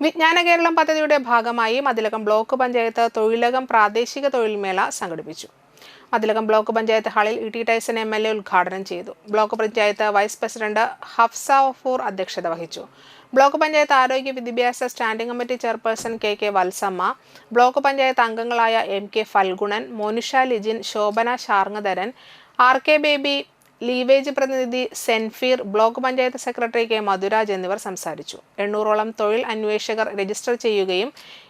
വിജ്ഞാന കേരളം പദ്ധതിയുടെ ഭാഗമായി മതിലകം ബ്ലോക്ക് പഞ്ചായത്ത് തൊഴിലകം പ്രാദേശിക തൊഴിൽമേള സംഘടിപ്പിച്ചു. മതിലകം ബ്ലോക്ക് പഞ്ചായത്ത് ഹാളിൽ E T Tyson M L A ഉദ്ഘാടനം ചെയ്തു. Block panchayat vice president Hafsa Wafoor അധ്യക്ഷത വഹിച്ചു. ബ്ലോക്ക് പഞ്ചായത്ത് ആരോഗ്യ വിദ്യാഭ്യാസ standing committee chairperson K K Valsamma block panchayat അംഗങ്ങളായ M K Phalgunan Monisha Lijin Shobhana Sharngadharan R K Baby ലീവേജ് പ്രതിനിധി Senfeer block panchayat secretary K Madhuraj എന്നിവർ സംസാരിച്ചു. എണ്ണൂറോളം തൊഴിൽ അന്വേഷകർ register ചെയ്യുകയും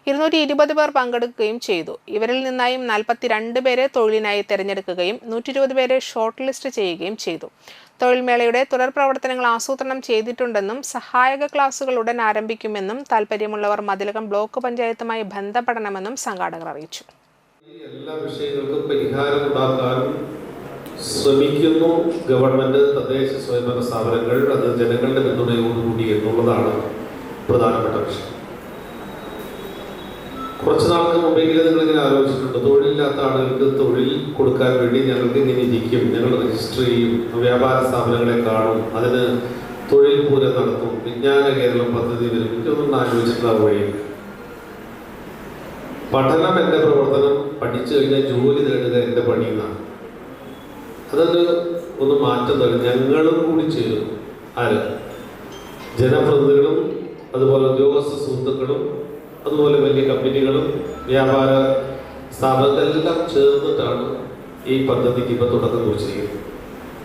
ഇരുന്നൂറ്റി ഇരുപത് പേർ പങ്കെടുക്കുകയും ചെയ്തു. ഇവരിൽ നിന്നായും നാൽപ്പത്തിരണ്ട് പേരെ തൊഴിലിനായി തിരഞ്ഞെടുക്കുകയും നൂറ്റി ഇരുപത് പേരെ ഷോർട്ട് ലിസ്റ്റ് ചെയ്യുകയും ചെയ്തു. തൊഴിൽമേളയുടെ തുടർ പ്രവർത്തനങ്ങൾ ആസൂത്രണം ചെയ്തിട്ടുണ്ടെന്നും സഹായക ക്ലാസുകൾ ഉടൻ ആരംഭിക്കുമെന്നും താൽപ്പര്യമുള്ളവർ മതിലകം ബ്ലോക്ക് പഞ്ചായത്തുമായി ബന്ധപ്പെടണമെന്നും സംഘാടകർ അറിയിച്ചു. എല്ലാ വിഷയങ്ങൾക്കും പരിഹാരം ഉണ്ടാക്കാനും ശ്രമിക്കുന്നു. ഗവൺമെന്റ് തദ്ദേശ സ്വയംഭരണ സ്ഥാപനങ്ങൾ അത് ജനങ്ങളുടെ പിന്തുണയോടുകൂടി എന്നുള്ളതാണ് പ്രധാനപ്പെട്ട വിഷയം. കുറച്ച് നാൾക്ക് നിങ്ങൾ നിങ്ങളിങ്ങനെ ആലോചിച്ചിട്ടുണ്ട് തൊഴിലില്ലാത്ത ആളുകൾക്ക് തൊഴിൽ കൊടുക്കാൻ വേണ്ടി ഞങ്ങൾക്ക് ഇങ്ങനെ ഇരിക്കും ഞങ്ങൾ രജിസ്റ്റർ ചെയ്യും വ്യാപാര സ്ഥാപനങ്ങളെ കാണും അതിന് തൊഴിൽ പൂരം നടത്തും വിജ്ഞാന കേരളം പദ്ധതി വരും ഇതൊന്നും ആലോചിച്ചിട്ടുണ്ടാവുകയും പഠനം എന്റെ പ്രവർത്തനം പഠിച്ചു കഴിഞ്ഞാൽ ജോലി നേടുക എന്റെ പണി അതൊന്ന് ഒന്ന് മാറ്റം തരും. ഞങ്ങളും കൂടി ചേരും. ആര്? ജനപ്രതിനിധികളും അതുപോലെ ഉദ്യോഗസ്ഥ സുഹൃത്തുക്കളും അതുപോലെ വലിയ കമ്പനികളും വ്യാപാര സ്ഥാപനങ്ങളെല്ലാം ചേർന്നിട്ടാണ് ഈ പദ്ധതിക്ക് ഇപ്പം തുടക്കം